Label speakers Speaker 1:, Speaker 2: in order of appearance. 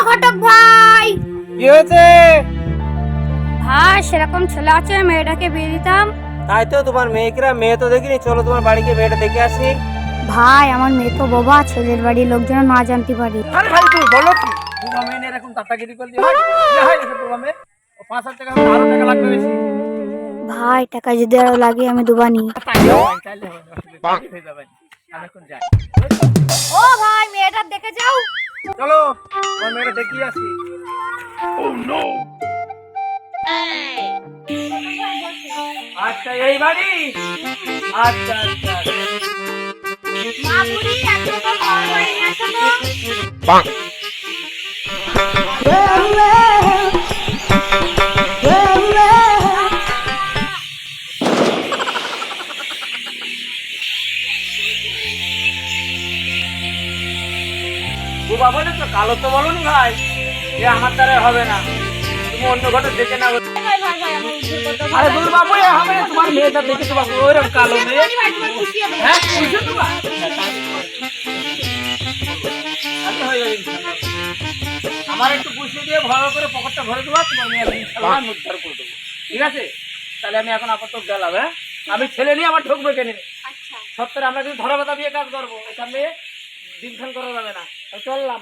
Speaker 1: কি হয়েছে?
Speaker 2: ভাই সেরকম ছেলে আছে মেয়েটাকে বিয়ে দিতাম।
Speaker 1: তাই তো তোমার মেয়েকেরা মেয়ে তো দেখিনি চলো তোমার বাড়িকে মেয়েটা দেখে আসি।
Speaker 2: ভাই আমার মেয়ে তো বাবা ছেলের বাড়ির লোকজন না জানতে পারি।
Speaker 3: আরে ভাই তুমি বলো কি? বুবা মেয়ে এরকম দাদাগিরি করলি? হয় এসব বুবা মেয়ে। পাঁচ হাজার টাকা আরও টাকা লাগবে বেশি।
Speaker 2: ভাই টাকা যদি আরও লাগে আমি দুবানি ও ভাই মেয়েটা দেখে যাও।
Speaker 3: চলো তোমার মেয়েটা দেখিয়ে আসি। আচ্ছা এই বাড়ি? আচ্ছা আচ্ছা। বুবা বলে তো কালো তো বলুন ভাই। এ আমার দ্বারা হবে না। তুমি অন্য ঘরে দেখে না আরে দূর বাবু হবে না তোমার মেয়েটা দেখে তো বাবু ওইরকম কালো মেয়ে। হ্যাঁ বুঝছ তো বা? আচ্ছা। আমার একটু পুষিয়ে দিয়ে ভালো করে পকেটটা ভরে দেবো তোমার মেয়ে আমি উদ্ধার করে দেবো। ঠিক আছে? তাহলে আমি এখন আপাতত গেলাম হ্যাঁ? আমি ছেলে নিয়ে আমার ঢুকবে কেন সত্তরে আমরা কিন্তু ধরা বাধা দিয়ে কাজ করব। এখানে দিনখান করা যাবে না। চললাম।